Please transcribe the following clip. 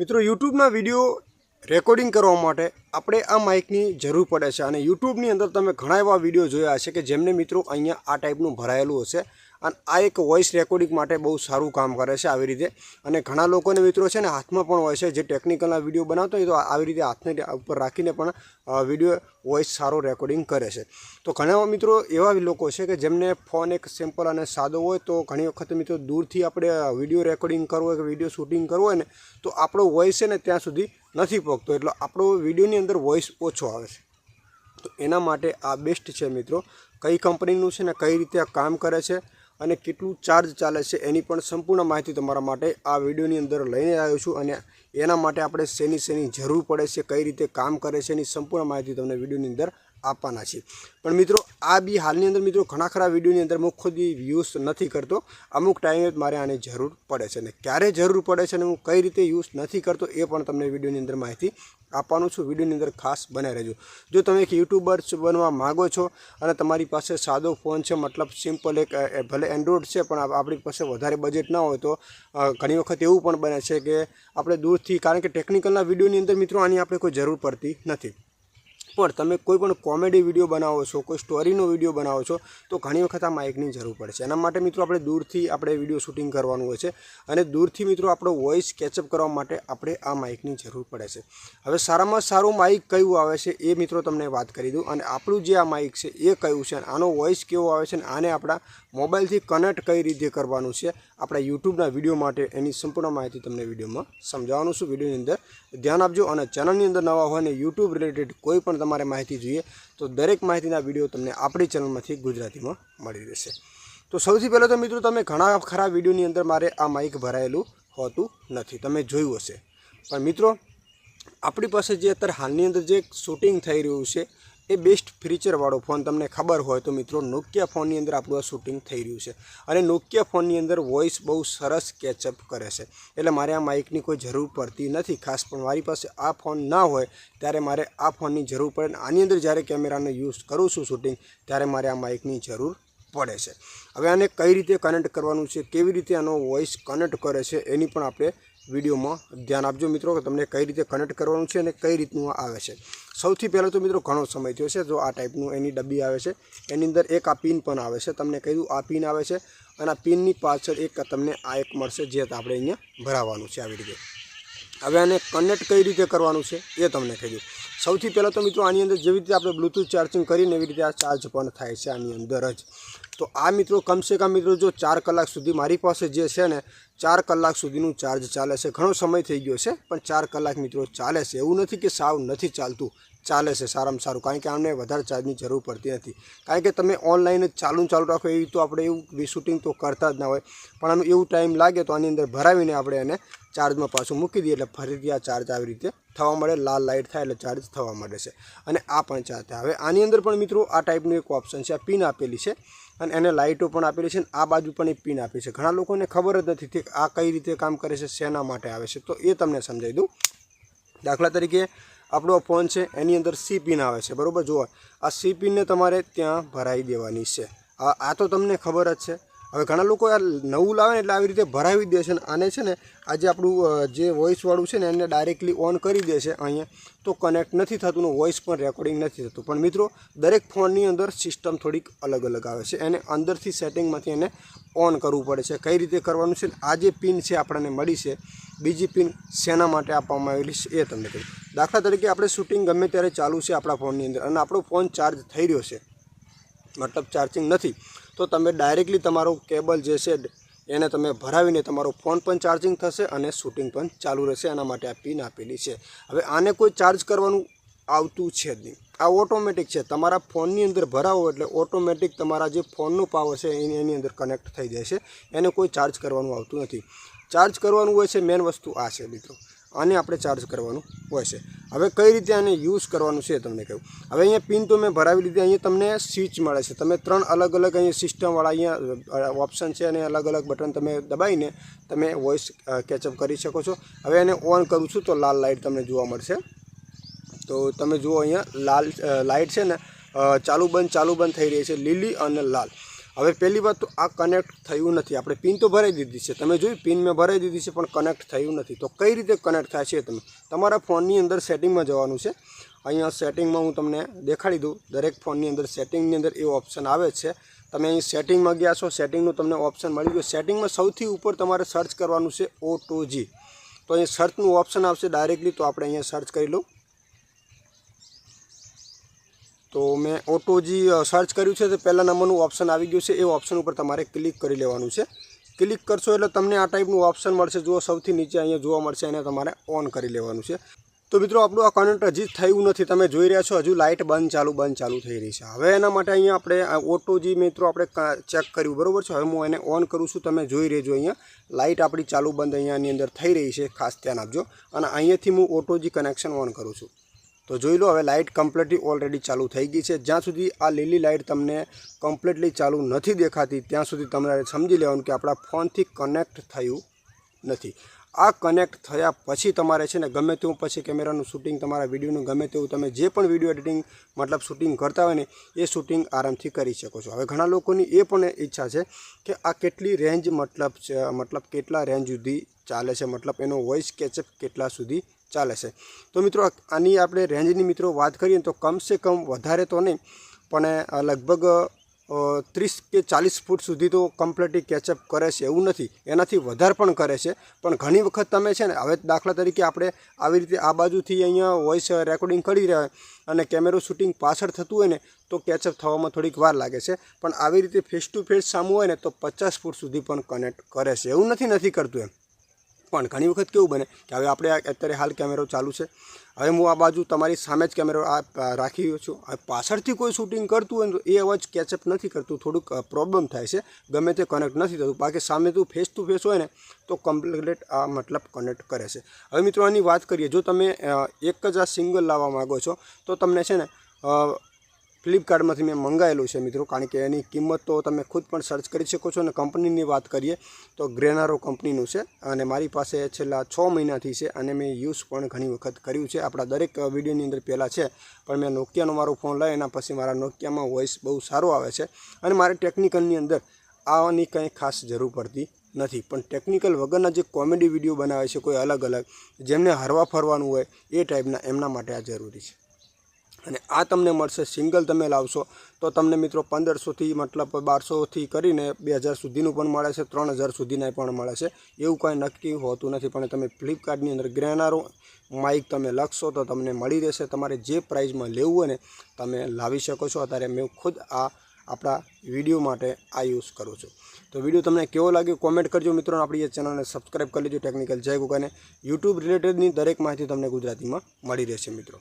મિત્રો, યુટ્યુબના video recording કરવા માટે આપણે આ માઇકની જરૂર પડે છે. અને યુટ્યુબની અંદર તમે ઘણા એવા વીડિયો જોયા હશે કે જેમને મિત્રો અહીંયા આ ટાઈપનું ભરાયેલું હશે. અને આ એક વોઇસ રેકોર્ડિંગ માટે બહુ સારું કામ કરે છે આવી રીતે. અને ઘણા લોકોને મિત્રો છે ને હાથમાં પણ હોય છે, જે ટેકનિકલના વીડિયો બનાવતા હોય તો આવી રીતે હાથને ઉપર રાખીને પણ વીડિયો વોઇસ સારો રેકોર્ડિંગ કરે છે. તો ઘણા મિત્રો એવા લોકો છે કે જેમને ફોન એક સિમ્પલ અને સાદો હોય તો ઘણી વખત મિત્રો દૂરથી આપણે વીડિયો રેકોર્ડિંગ કરવો હોય કે વીડિયો શૂટિંગ કરવું હોય ને, તો આપણો વોઇસ છે ને ત્યાં સુધી નથી પહોંચતો એટલે આપણો વિડીયોની અંદર વોઇસ ઓછો આવે છે. તો એના માટે આ બેસ્ટ છે મિત્રો. કઈ કંપનીનું છે ને કઈ રીતે કામ કરે છે અને કેટલું ચાર્જ ચાલે છે એની પણ સંપૂર્ણ માહિતી તમારા માટે આ વિડીયોની અંદર લઈને આવ્યો છું અને એના માટે આપણે શેની શેની જરૂર પડે છે, કઈ રીતે કામ કરે છે એની સંપૂર્ણ માહિતી તમને વિડીયોની અંદર આપવાના છે. પણ મિત્રો, આ બી હાલની અંદર મિત્રો ઘણા ખરા વિડીયોની અંદર હું ખુદ યુઝ નથી કરતો. અમુક ટાઈમે મારે આની જરૂર પડે છે અને ક્યારે જરૂર પડે છે અને હું કઈ રીતે યુઝ નથી કરતો એ પણ તમને વિડીયોની અંદર માહિતી આપવાનું છું. વિડીયોની અંદર ખાસ બને રહેજો. જો તમે એક યુટ્યુબર બનવા માગો છો અને તમારી પાસે સાદો ફોન છે, મતલબ સિમ્પલ એક ભલે એન્ડ્રોઈડ છે, પણ આપણી પાસે વધારે બજેટ ના હોય તો ઘણી વખત એવું પણ બને છે કે આપણે દૂરથી, કારણ કે ટેકનિકલના વિડીયોની અંદર મિત્રો આની આપણે કોઈ જરૂર પડતી નથી. પણ તમે કોઈ પણ કોમેડી વીડિયો બનાવો છો, કોઈ સ્ટોરીનો વીડિયો બનાવો છો, તો ઘણી વખત આ માઇકની જરૂર પડે છે. એના માટે મિત્રો આપણે દૂરથી આપણે વીડિયો શૂટિંગ કરવાનું હોય છે અને દૂરથી મિત્રો આપણો વોઇસ કેચઅપ કરવા માટે આપણે આ માઇકની જરૂર પડે છે. હવે સારામાં સારું માઇક કયું આવે છે એ મિત્રો તમને વાત કરી દઉં અને આપણું જે આ માઇક છે એ કયું છે આનો વોઇસ કેવો આવે છે અને આને આપણા મોબાઈલથી કનેક્ટ કઈ રીતે કરવાનું છે આપણા યુટ્યુબના વીડિયો માટે એની સંપૂર્ણ માહિતી તમને વિડીયોમાં સમજાવવાનું છું. વિડીયોની અંદર ધ્યાન આપજો અને ચેનલની અંદર નવા હોય ને યુટ્યુબ રિલેટેડ કોઈ પણ તમારે માહિતી જોઈએ, તો દરેક માહિતીના વીડિયો તમને આપણી ચેનલમાંથી ગુજરાતીમાં મળી રહેશે. તો સૌથી પહેલાં તો મિત્રો, તમે ઘણા ખરા વિડીયોની અંદર મારે આ માઇક ભરાયેલું હોતું નથી. તમે જોયું હશે. પણ મિત્રો, આપણી પાસે જે અત્યારે હાલની અંદર જે શૂટિંગ થઈ રહ્યું છે એ બેસ્ટ ફીચરવાળો ફોન તમને ખબર હોય તો મિત્રો નોકિયા ફોનની અંદર આપણું આ શૂટિંગ થઈ રહ્યું છે. અને નોકિયા ફોનની અંદર વોઇસ બહુ સરસ કેચઅપ કરે છે. એટલે મારે આ માઇકની કોઈ જરૂર પડતી નથી. ખાસ પણ મારી પાસે આ ફોન ના હોય ત્યારે મારે આ ફોનની જરૂર પડે. આની અંદર જ્યારે કેમેરાનો યુઝ કરું છું શૂટિંગ ત્યારે મારે આ માઇકની જરૂર પડે છે. હવે આને કઈ રીતે કનેક્ટ કરવાનું છે, કેવી રીતે આનો વોઇસ કનેક્ટ કરે છે, એની પણ આપણે વિડીયોમાં ધ્યાન આપજો મિત્રો, કે તમને કઈ રીતે કનેક્ટ કરવાનું છે અને કઈ રીતનું આવે છે. સૌથી પહેલાં તો મિત્રો ઘણો સમય થયો છે, જો આ ટાઈપનું એની ડબ્બી આવે છે, એની અંદર એક આ પિન પણ આવે છે, તમને કહ્યું આ પિન આવે છે, અને આ પિનની પાછળ એક તમને આ એક મળશે જે આપણે અહીંયા ભરાવાનું છે આવી રીતે. હવે આને કનેક્ટ કઈ રીતે કરવાનું છે એ તમને કહી દઉં. સૌથી પહેલાં તો મિત્રો આની અંદર જેવી રીતે આપણે બ્લૂટૂથ ચાર્જિંગ કરીને એવી રીતે આ ચાર્જ પણ થાય છે આની અંદર જ. તો આ મિત્રો કમસે કમ મિત્રો જો ચાર કલાક સુધી મારી પાસે જે છે ને ચાર કલાક સુધીનું ચાર્જ ચાલે છે. ઘણો સમય થઈ ગયો છે, પણ ચાર કલાક મિત્રો ચાલે છે. એવું નથી કે સાવ નથી ચાલતું. ચાલે છે સારામાં સારું. કારણ કે આમને વધારે ચાર્જની જરૂર પડતી નથી. કારણ કે તમે ઓનલાઈન જ ચાલુ ચાલુ રાખો એવી તો આપણે એવું શૂટિંગ તો કરતા જ ના હોય. પણ આનું એવું ટાઈમ લાગે તો આની અંદર ભરાવીને આપણે એને ચાર્જમાં પાછું મૂકી દઈએ એટલે ફરીથી આ ચાર્જ આવી રીતે થવા મળે લાલ લાઇટ થાય એટલે ચાર્જ થવા મળે છે. અને આ પણ ચાર્જ હવે આની અંદર પણ મિત્રો આ ટાઈપનું એક ઓપ્શન છે. આ પિન આપેલી છે. અને એને લાઇટો પણ આપેલી છે અને આ બાજુ પણ એક પિન આપી છે. ઘણા લોકોને ખબર જ નથી કે આ કઈ રીતે કામ કરે છે, શેના માટે આવે છે. તો એ તમને સમજાવી દઉં. દાખલા તરીકે આપણો ફોન છે, એની અંદર સી પિન આવે છે. બરાબર? જુઓ. આ સી પિનને તમારે ત્યાં ભરાઈ દેવાની છે. આ તો તમને ખબર જ છે. હવે ઘણા લોકો આ નવું લાવે ને એટલે આવી રીતે ભરાવી દે છે ને આને છે ને આજે આપણું જે વોઇસવાળું છે ને એને ડાયરેક્ટલી ઓન કરી દે છે અહીંયા. તો કનેક્ટ નથી થતું ને વોઇસ પણ રેકોર્ડિંગ નથી થતું. પણ મિત્રો, દરેક ફોનની અંદર સિસ્ટમ થોડીક અલગ અલગ આવે છે. એને અંદરથી સેટિંગમાંથી એને ઓન કરવું પડે છે. કઈ રીતે કરવાનું છે આ જે પિન છે આપણને મળી છે, બીજી પિન શેના માટે આપવામાં આવેલી છે એ તમને કહ્યું દાખલા તરીકે આપણે શૂટિંગ ગમે ત્યારે ચાલુ છે આપણા ફોનની અંદર. અને આપણો ફોન ચાર્જ થઈ રહ્યો છે. મતલબ ચાર્જિંગ નથી. તો તમે ડાયરેક્ટલી તમારું કેબલ જે છે એને તમે ભરાવીને તમારો ફોન પણ ચાર્જિંગ થશે અને શૂટિંગ પણ ચાલુ રહેશે. એના માટે આ પિન આપેલી છે. હવે આને કોઈ ચાર્જ કરવાનું આવતું છે જ નહીં. આ ઓટોમેટિક છે. તમારા ફોનની અંદર ભરાવો એટલે ઓટોમેટિક તમારા જે ફોનનો પાવર છે એની એની અંદર કનેક્ટ થઈ જાય છે. એને કોઈ ચાર્જ કરવાનું આવતું નથી. ચાર્જ કરવાનું હોય છે. મેન વસ્તુ આ છે મિત્રો. આને આપણે ચાર્જ કરવાનું હોય છે. હવે કઈ રીતે આને યુઝ કરવાનું છે તમને કહ્યું હવે અહીંયા પિન તો મેં ભરાવી લીધી, અહીંયા તમને સ્વિચ મળે છે. તમે ત્રણ અલગ અલગ અહીંયા સિસ્ટમવાળા અહીંયા ઓપ્શન છે અને અલગ અલગ બટન તમે દબાવીને તમે વોઇસ કેચઅપ કરી શકો છો. હવે એને ઓન કરું છું તો લાલ લાઇટ તમને જોવા મળશે. તો તમે જુઓ અહીંયા લાલ લાઇટ છે ને ચાલુ બંધ ચાલુ બંધ થઈ રહી છે લીલી અને લાલ. હવે પહેલી વાત તો આ કનેક્ટ થયું નથી. આપણે પિન તો ભરાઈ દીધી છે. તમે જોયું, પિન મેં ભરાઈ દીધી છે, પણ કનેક્ટ થયું નથી. તો કઈ રીતે કનેક્ટ થાય છે તમે? તમારા ફોનની અંદર સેટિંગમાં જવાનું છે. અહીંયા સેટિંગમાં હું તમને દેખાડી દઉં. દરેક ફોનની અંદર સેટિંગની અંદર એ ઓપ્શન આવે છે. તમે અહીં સેટિંગમાં ગયા છો, સેટિંગનું તમને ઓપ્શન મળી ગયું. સેટિંગમાં સૌથી ઉપર તમારે સર્ચ કરવાનું છે ઓ તો અહીં સર્ચનું ઓપ્શન આવશે ડાયરેક્ટલી તો આપણે અહીંયા સર્ચ કરી લઉં. તો મેં ઓટોજી સર્ચ કર્યું છે તો પહેલા નંબરનું ઓપ્શન આવી ગયું છે. એ ઓપ્શન ઉપર તમારે ક્લિક કરી લેવાનું છે. ક્લિક કરશો એટલે તમને આ ટાઈપનું ઓપ્શન મળશે. જો સૌથી નીચે અહીંયા જોવા મળશે, એને તમારે ઓન કરી લેવાનું છે. તો મિત્રો, આપણું આ કનેક્ટ હજી થયું નથી. તમે જોઈ રહ્યા છો, હજુ લાઇટ બંધ ચાલુ બંધ ચાલુ થઈ રહી છે. હવે એના માટે અહીંયા આપણે ઓટોજી મિત્રો આપણે ચેક કર્યું, બરાબર છે? હવે હું એને ઓન કરું છું. તમે જોઈ રહેજો અહીંયા. લાઇટ આપણી ચાલુ બંધ અહીંયાની અંદર થઈ રહી છે. ખાસ ધ્યાન આપજો. અને અહીંયાથી હું ઓટોજી કનેક્શન ઓન કરું છું. તો જોઈ લો, હવે લાઇટ કમ્પ્લીટલી ઓલરેડી ચાલુ થઈ ગઈ છે. જ્યાં સુધી આ લીલી લાઇટ તમને કમ્પ્લીટલી ચાલુ નથી દેખાતી, ત્યાં સુધી તમારે સમજી લેવાનું કે આપણા ફોનથી કનેક્ટ થયું નથી. આ કનેક્ટ થયા પછી તમારે છે ને, ગમે તેવું પછી કેમેરાનું શૂટિંગ તમારા વિડીયોનું ગમે તેવું તમે જે પણ વીડિયો એડિટિંગ મતલબ શૂટિંગ કરતા હોય ને, એ શૂટિંગ આરામથી કરી શકો છો. હવે ઘણા લોકોની એ પણ ઈચ્છા છે કે આ કેટલી રેન્જ મતલબ મતલબ કેટલા રેન્જ સુધી ચાલે છે, મતલબ એનો વોઇસ કેચઅપ કેટલા સુધી ચાલે છે. તો મિત્રો આની આપણે રેન્જની મિત્રો વાત કરીએ તો કમસે કમ વધારે તો નહીં, પણ લગભગ ત્રીસ કે ચાલીસ ફૂટ સુધી તો કમ્પ્લીટલી કેચઅપ કરે છે. એવું નથી. એનાથી વધારે પણ કરે છે. પણ ઘણી વખત તમે છે ને, હવે દાખલા તરીકે આપણે આવી રીતે આ બાજુથી અહીંયા વોઇસ રેકોર્ડિંગ કરી રહ્યા હોય અને કેમેરો શૂટિંગ પાછળ થતું હોય ને, તો કેચઅપ થવામાં થોડીક વાર લાગે છે. પણ આવી રીતે ફેસ ટુ ફેસ સામું હોય ને, તો પચાસ ફૂટ સુધી પણ કનેક્ટ કરે છે. એવું નથી નથી કરતું એમ. પણ ઘણી વખત કેવું બને કે હવે આપણે અત્યારે હાલ કેમેરો ચાલુ છે. હવે હું આ બાજુ તમારી સામે જ કેમેરો આ રાખી રહ્યો છું. હવે પાછળથી કોઈ શૂટિંગ કરતું હોય તો એ અવાજ કેચઅપ નથી કરતું. થોડુંક પ્રોબ્લેમ થાય છે. ગમે તે કનેક્ટ નથી થતું. બાકી સામે તું ફેસ ટુ ફેસ હોય ને તો કમ્પ્લીટ આ મતલબ કનેક્ટ કરે છે. હવે મિત્રો આની વાત કરીએ. જો તમે એક જ આ સિંગલ લાવવા માગો છો, તો તમને છે ને ફ્લિપકાર્ટમાંથી મેં મંગાવેલું છે મિત્રો. કારણ કે એની કિંમત તો તમે ખુદ પણ સર્ચ કરી શકો છો. અને કંપનીની વાત કરીએ તો ગ્રેનારો કંપનીનું છે. અને મારી પાસે છેલ્લા છ મહિનાથી છે અને મેં યુઝ પણ ઘણી વખત કર્યું છે. આપણા દરેક વિડીયોની અંદર પહેલાં છે. પણ મેં નોકિયાનો મારો ફોન લઈ એના પછી મારા નોકિયામાં વોઇસ બહુ સારો આવે છે. અને મારે ટેકનિકલની અંદર આવવાની કંઈ ખાસ જરૂર પડતી નથી. પણ ટેકનિકલ વગરના જે કોમેડી વીડિયો બનાવે છે, કોઈ અલગ અલગ જેમને હરવા ફરવાનું હોય, એ ટાઈપના એમના માટે આ જરૂરી છે. અને આ તમને મળશે સિંગલ તમે લાવશો, તો તમને મિત્રો પંદરસોથી મતલબ બારસોથી કરીને બે હજાર સુધીનું પણ મળે છે, ત્રણ હજાર સુધીના પણ મળે છે. એવું કાંઈ નક્કી હોતું નથી, પણ તમે ફ્લિપકાર્ટની અંદર ગ્રેનારો માઇક તમે લખશો તો તમને મળી રહેશે. તમારે જે પ્રાઇઝમાં લેવું હોય ને, તમે લાવી શકો છો. અત્યારે મેં ખુદ આ આપણા વીડિયો માટે આ યુઝ કરું છું. તો વીડિયો તમને કેવો લાગ્યો કોમેન્ટ કરજો મિત્રો આપણી એ ચેનલને સબસ્ક્રાઈબ કરી લેજો ટેકનિકલ જય ગુગાને. યુટ્યુબ રિલેટેડની દરેક માહિતી તમને ગુજરાતીમાં મળી રહેશે મિત્રો.